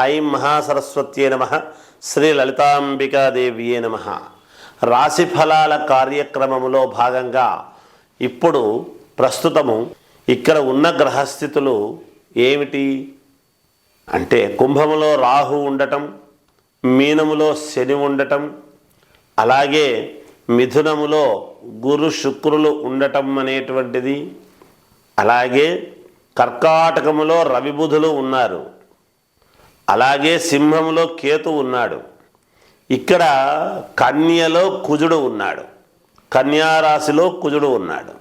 ఐం మహాసరస్వత్యే నమ. శ్రీ లలితాంబికాదేవియే నమ. రాశి ఫలాల కార్యక్రమములో భాగంగా ఇప్పుడు ప్రస్తుతము ఇక్కడ ఉన్న గ్రహస్థితులు ఏమిటి? అంటే కుంభములో రాహు ఉండటం మీనములో శని ఉండటం అలాగే మిథునములో గురు శుక్రులు ఉండటం అనేటువంటిది. అలాగే కర్కాటకములో రవిబుధులు ఉన్నారు. అలాగే సింహంలో కేతు ఉన్నాడు. ఇక్కడ కన్యలో కుజుడు ఉన్నాడు. కన్యారాశిలో కుజుడు ఉన్నాడు.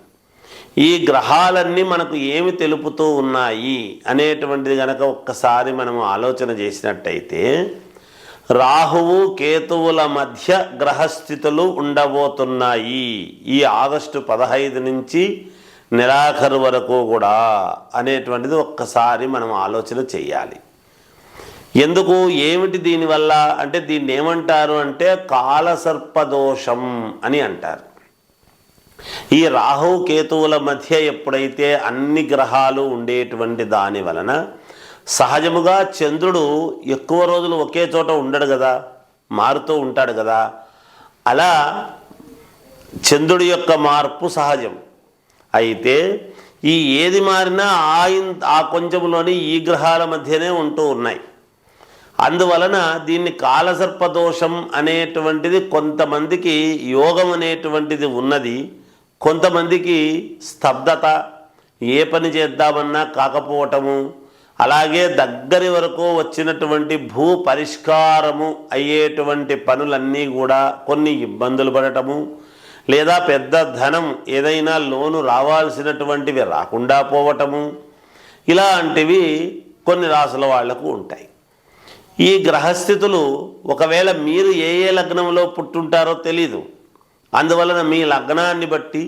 ఈ గ్రహాలన్నీ మనకు ఏమి తెలుపుతూ ఉన్నాయి అనేటువంటిది గనక ఒక్కసారి మనం ఆలోచన చేసినట్టయితే రాహువు కేతువుల మధ్య గ్రహస్థితులు ఉండబోతున్నాయి ఈ ఆగస్టు పదహైదు నుంచి నెలాఖరు వరకు కూడా అనేటువంటిది ఒక్కసారి మనం ఆలోచన చేయాలి. ఎందుకు? ఏమిటి దీనివల్ల అంటే దీన్ని ఏమంటారు అంటే కాలసర్పదోషం అని అంటారు. ఈ రాహు కేతువుల మధ్య ఎప్పుడైతే అన్ని గ్రహాలు ఉండేటువంటి దాని వలన సహజముగా చంద్రుడు ఎక్కువ రోజులు ఒకే చోట ఉండడు కదా మారుతూ ఉంటాడు కదా అలా చంద్రుడి యొక్క మార్పు సహజం. అయితే ఈ ఏది మారినా ఆ ఆ కొంచెంలోని ఈ గ్రహాల మధ్యనే ఉంటూ ఉన్నాయి. అందువలన దీన్ని కాలసర్పదోషం అనేటువంటిది కొంతమందికి యోగం అనేటువంటిది ఉన్నది కొంతమందికి స్తబ్దత ఏ పని చేద్దామన్నా కాకపోవటము అలాగే దగ్గరి వరకు వచ్చినటువంటి భూ పరిష్కారము అయ్యేటువంటి పనులన్నీ కూడా కొన్ని ఇబ్బందులు పడటము లేదా పెద్ద ధనం ఏదైనా లోను రావాల్సినటువంటివి రాకుండా పోవటము ఇలాంటివి కొన్ని రాసుల వాళ్ళకు ఉంటాయి. ఈ గ్రహస్థితులు ఒకవేళ మీరు ఏ ఏ లగ్నంలో పుట్టుంటారో తెలీదు. అందువలన మీ లగ్నాన్ని బట్టి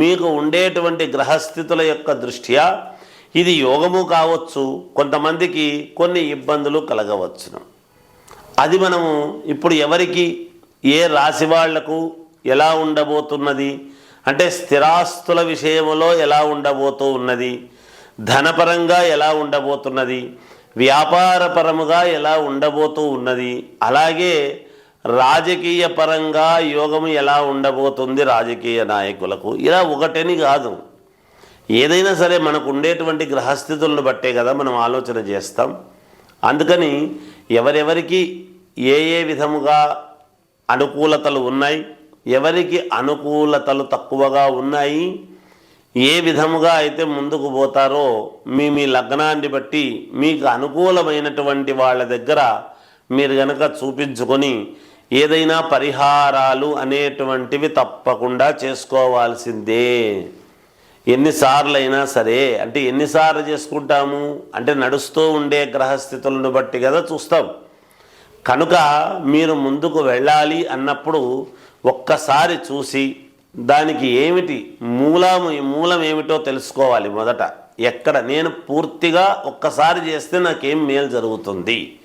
మీకు ఉండేటువంటి గ్రహస్థితుల యొక్క దృష్ట్యా ఇది యోగము కావచ్చు కొంతమందికి కొన్ని ఇబ్బందులు కలగవచ్చును. అది మనము ఇప్పుడు ఎవరికి ఏ రాశి వాళ్ళకు ఎలా ఉండబోతున్నది అంటే స్థిరాస్తుల విషయంలో ఎలా ఉండబోతూ ఉన్నది ధనపరంగా ఎలా ఉండబోతున్నది వ్యాపారపరముగా ఎలా ఉండబోతూ ఉన్నది అలాగే రాజకీయ పరంగా యోగము ఎలా ఉండబోతుంది రాజకీయ నాయకులకు. ఇలా ఒకటని కాదు. ఏదైనా సరే మనకు ఉండేటువంటి గ్రహస్థితులను బట్టే కదా మనం ఆలోచన చేస్తాం. అందుకని ఎవరెవరికి ఏ ఏ విధముగా అనుకూలతలు ఉన్నాయి ఎవరికి అనుకూలతలు తక్కువగా ఉన్నాయి ఏ విధముగా అయితే ముందుకు పోతారో మీ మీ లగ్నాన్ని బట్టి మీకు అనుకూలమైనటువంటి వాళ్ళ దగ్గర మీరు గనక చూపించుకొని ఏదైనా పరిహారాలు అనేటువంటివి తప్పకుండా చేసుకోవాల్సిందే. ఎన్నిసార్లు అయినా సరే అంటే ఎన్నిసార్లు చేసుకుంటాము? అంటే నడుస్తూ ఉండే గ్రహస్థితులను బట్టి కదా చూస్తాం. కనుక మీరు ముందుకు వెళ్ళాలి అన్నప్పుడు ఒక్కసారి చూసి దానికి ఏమిటి మూలము మూలం ఏమిటో తెలుసుకోవాలి మొదట. ఎక్కడ? నేను పూర్తిగా ఒక్కసారి చేస్తే నాకేం మేలు జరుగుతుంది?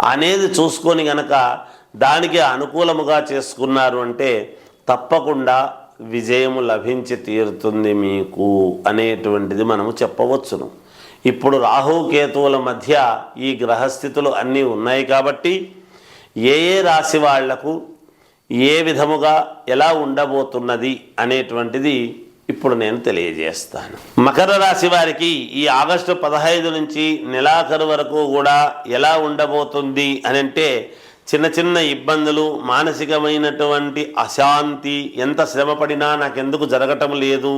అనేది చూసుకొని గనక దానికి అనుకూలముగా చేసుకున్నారు అంటే తప్పకుండా విజయము లభించి తీరుతుంది మీకు అనేటువంటిది మనము చెప్పవచ్చును. ఇప్పుడు రాహుకేతువుల మధ్య ఈ గ్రహస్థితులు అన్నీ ఉన్నాయి కాబట్టి ఏ ఏ రాశి వాళ్ళకు ఏ విధముగా ఎలా ఉండబోతున్నది అనేటువంటిది ఇప్పుడు నేను తెలియజేస్తాను. మకర రాశి వారికి ఈ ఆగస్టు పదహైదు నుంచి నెలాఖరు వరకు కూడా ఎలా ఉండబోతుంది అని అంటే చిన్న చిన్న ఇబ్బందులు మానసికమైనటువంటి అశాంతి ఎంత శ్రమపడినా నాకెందుకు జరగటం లేదు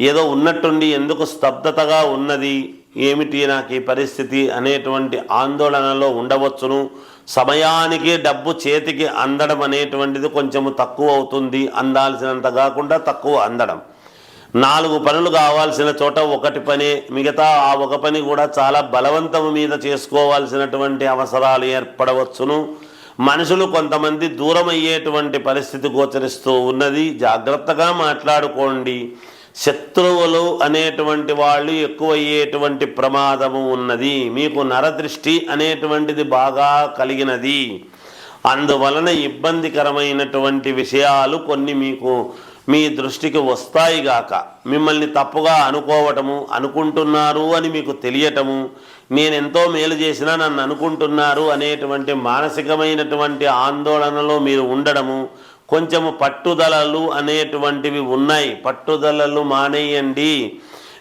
ఏదో ఉన్నట్టుండి ఎందుకు స్తబ్దతగా ఉన్నది ఏమిటి నాకు ఈ పరిస్థితి అనేటువంటి ఆందోళనలో ఉండవచ్చును? సమయానికి డబ్బు చేతికి అందడం అనేటువంటిది కొంచెము తక్కువ అవుతుంది. అందాల్సినంత కాకుండా తక్కువ అందడం. నాలుగు పనులు కావాల్సిన చోట ఒకటి పని. మిగతా ఆ ఒక పని కూడా చాలా బలవంతం మీద చేసుకోవాల్సినటువంటి అవసరాలు ఏర్పడవచ్చును. మనుషులు కొంతమంది దూరం అయ్యేటువంటి పరిస్థితి గోచరిస్తూ ఉన్నది. జాగ్రత్తగా మాట్లాడుకోండి. శత్రువులు అనేటువంటి వాళ్ళు ఎక్కువయ్యేటువంటి ప్రమాదము ఉన్నది. మీకు నరదృష్టి అనేటువంటిది బాగా కలిగినది. అందువలన ఇబ్బందికరమైనటువంటి విషయాలు కొన్ని మీకు మీ దృష్టికి వస్తాయి గాక. మిమ్మల్ని తప్పుగా అనుకోవటము అనుకుంటున్నారు అని మీకు తెలియటము నేను ఎంతో మేలు చేసినా నన్ను అనుకుంటున్నారు అనేటువంటి మానసికమైనటువంటి ఆందోళనలో మీరు ఉండడము కొంచెము పట్టుదలలు అనేటువంటివి ఉన్నాయి. పట్టుదలలు మానేయండి.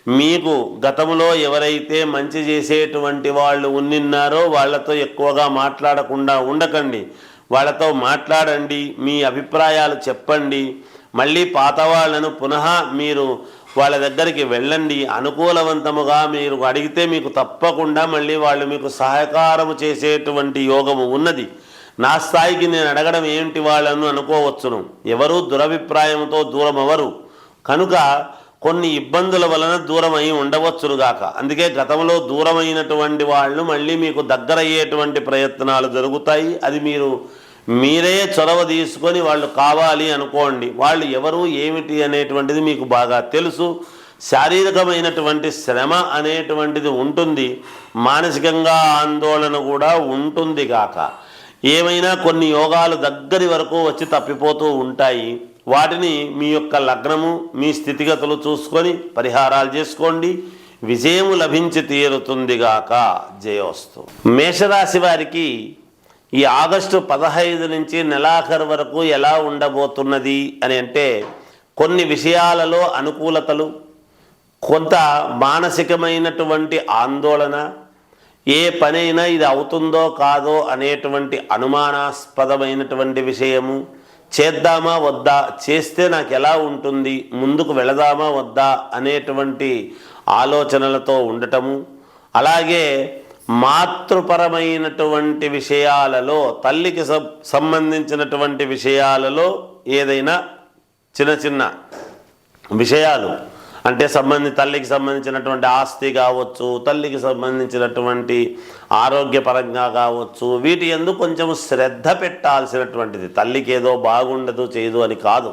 మీకు గతంలో ఎవరైతే మంచి చేసేటువంటి వాళ్ళు ఉన్నిన్నారో వాళ్ళతో ఎక్కువగా మాట్లాడకుండా ఉండకండి. వాళ్ళతో మాట్లాడండి మీ అభిప్రాయాలు చెప్పండి. మళ్ళీ పాత వాళ్ళను పునః మీరు వాళ్ళ దగ్గరికి వెళ్ళండి. అనుకూలవంతముగా మీరు అడిగితే మీకు తప్పకుండా మళ్ళీ వాళ్ళు మీకు సహకారము చేసేటువంటి యోగము ఉన్నది. నా స్థాయికి నేను అడగడం ఏమిటి వాళ్ళను అనుకోవచ్చును. ఎవరు దురభిప్రాయంతో దూరమవరు కనుక కొన్ని ఇబ్బందుల వలన దూరమై ఉండవచ్చునుగాక అందుకే గతంలో దూరమైనటువంటి వాళ్ళు మళ్ళీ మీకు దగ్గరయ్యేటువంటి ప్రయత్నాలు జరుగుతాయి. అది మీరు మీరే చొరవ తీసుకొని వాళ్ళు కావాలి అనుకోండి. వాళ్ళు ఎవరు ఏమిటి అనేటువంటిది మీకు బాగా తెలుసు. శారీరకమైనటువంటి శ్రమ అనేటువంటిది ఉంటుంది. మానసికంగా ఆందోళన కూడా ఉంటుంది కాక ఏమైనా కొన్ని యోగాలు దగ్గరి వరకు వచ్చి తప్పిపోతూ ఉంటాయి. వాటిని మీ యొక్క లగ్నము మీ స్థితిగతులు చూసుకొని పరిహారాలు చేసుకోండి. విజయము లభించి తీరుతుందిగాక జయోస్తు. మేషరాశి వారికి ఈ ఆగస్టు పదహైదు నుంచి నెలాఖరు వరకు ఎలా ఉండబోతున్నది అని అంటే కొన్ని విషయాలలో అనుకూలతలు కొంత మానసికమైనటువంటి ఆందోళన ఏ పనైనా ఇది అవుతుందో కాదో అనేటువంటి అనుమానాస్పదమైనటువంటి విషయము. చేద్దామా వద్దా? చేస్తే నాకు ఎలా ఉంటుంది? ముందుకు వెళదామా వద్దా? అనేటువంటి ఆలోచనలతో ఉండటము. అలాగే మాతృపరమైనటువంటి విషయాలలో తల్లికి సంబంధించినటువంటి విషయాలలో ఏదైనా చిన్న చిన్న విషయాలు అంటే సంబంధి తల్లికి సంబంధించినటువంటి ఆస్తి కావచ్చు తల్లికి సంబంధించినటువంటి ఆరోగ్యపరంగా కావచ్చు వీటి ఎందు కొంచెం శ్రద్ధ పెట్టాల్సినటువంటిది. తల్లికి ఏదో బాగుండదు చేయదు అని కాదు.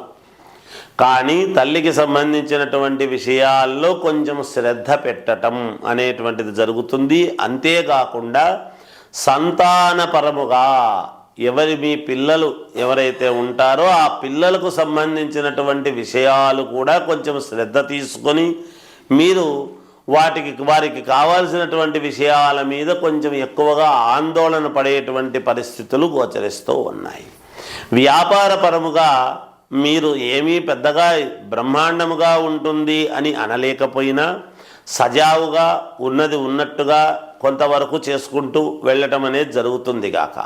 కానీ తల్లికి సంబంధించినటువంటి విషయాల్లో కొంచెం శ్రద్ధ పెట్టటం అనేటువంటిది జరుగుతుంది. అంతేకాకుండా సంతానపరముగా ఎవరి మీ పిల్లలు ఎవరైతే ఉంటారో ఆ పిల్లలకు సంబంధించినటువంటి విషయాలు కూడా కొంచెం శ్రద్ధ తీసుకొని మీరు వాటికి వారికి కావాల్సినటువంటి విషయాల మీద కొంచెం ఎక్కువగా ఆందోళన పడేటువంటి పరిస్థితులు గోచరిస్తూ ఉన్నాయి. వ్యాపారపరముగా మీరు ఏమీ పెద్దగా బ్రహ్మాండముగా ఉంటుంది అని అనలేకపోయినా సజావుగా ఉన్నది ఉన్నట్టుగా కొంతవరకు చేసుకుంటూ వెళ్ళటం అనేది జరుగుతుంది గాక.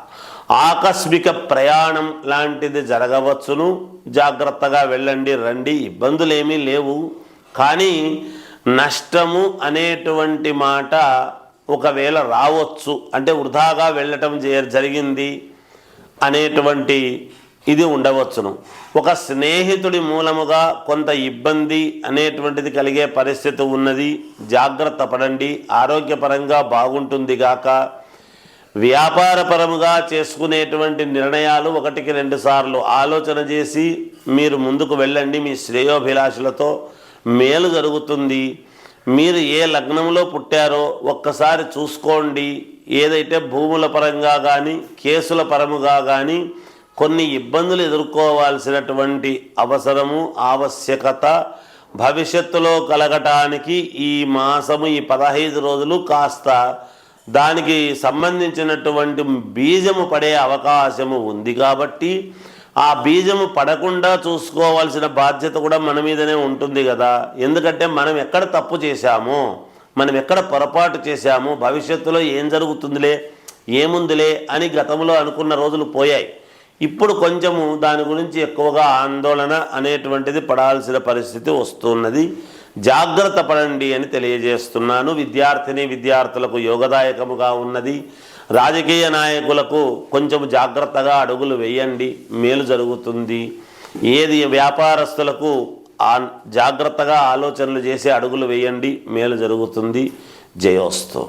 ఆకస్మిక ప్రయాణం లాంటిది జరగవచ్చును. జాగ్రత్తగా వెళ్ళండి రండి. ఇబ్బందులు ఏమీ లేవు. కానీ నష్టము అనేటువంటి మాట ఒకవేళ రావచ్చు అంటే వృధాగా వెళ్ళటం జరిగింది అనేటువంటి ఇది ఉండవచ్చును. ఒక స్నేహితుడి మూలముగా కొంత ఇబ్బంది అనేటువంటిది కలిగే పరిస్థితి ఉన్నది. జాగ్రత్త పడండి. ఆరోగ్యపరంగా బాగుంటుంది గాక. వ్యాపారపరముగా చేసుకునేటువంటి నిర్ణయాలు ఒకటికి రెండు సార్లు ఆలోచన చేసి మీరు ముందుకు వెళ్ళండి మీ శ్రేయోభిలాషులతో. మేలు జరుగుతుంది. మీరు ఏ లగ్నంలో పుట్టారో ఒక్కసారి చూసుకోండి. ఏదైతే భూముల పరంగా కానీ కేసుల పరముగా కానీ కొన్ని ఇబ్బందులు ఎదుర్కోవాల్సినటువంటి అవసరము ఆవశ్యకత భవిష్యత్తులో కలగటానికి ఈ మాసము ఈ పదహైదు రోజులు కాస్త దానికి సంబంధించినటువంటి బీజము పడే అవకాశము ఉంది కాబట్టి ఆ బీజము పడకుండా చూసుకోవాల్సిన బాధ్యత కూడా మన మీదనే ఉంటుంది కదా. ఎందుకంటే మనం ఎక్కడ తప్పు చేశామో మనం ఎక్కడ పొరపాటు చేశామో భవిష్యత్తులో ఏం జరుగుతుందిలే ఏముందిలే అని గతంలో అనుకున్న రోజులు పోయాయి. ఇప్పుడు కొంచెము దాని గురించి ఎక్కువగా ఆందోళన అనేటువంటిది పడాల్సిన పరిస్థితి వస్తున్నది. జాగ్రత్త పడండి అని తెలియజేస్తున్నాను. విద్యార్థిని విద్యార్థులకు యోగదాయకముగా ఉన్నది. రాజకీయ నాయకులకు కొంచెం జాగ్రత్తగా అడుగులు వేయండి. మేలు జరుగుతుంది. ఏది వ్యాపారస్తులకు జాగ్రత్తగా ఆలోచనలు చేసి అడుగులు వేయండి. మేలు జరుగుతుంది. జయోస్తు.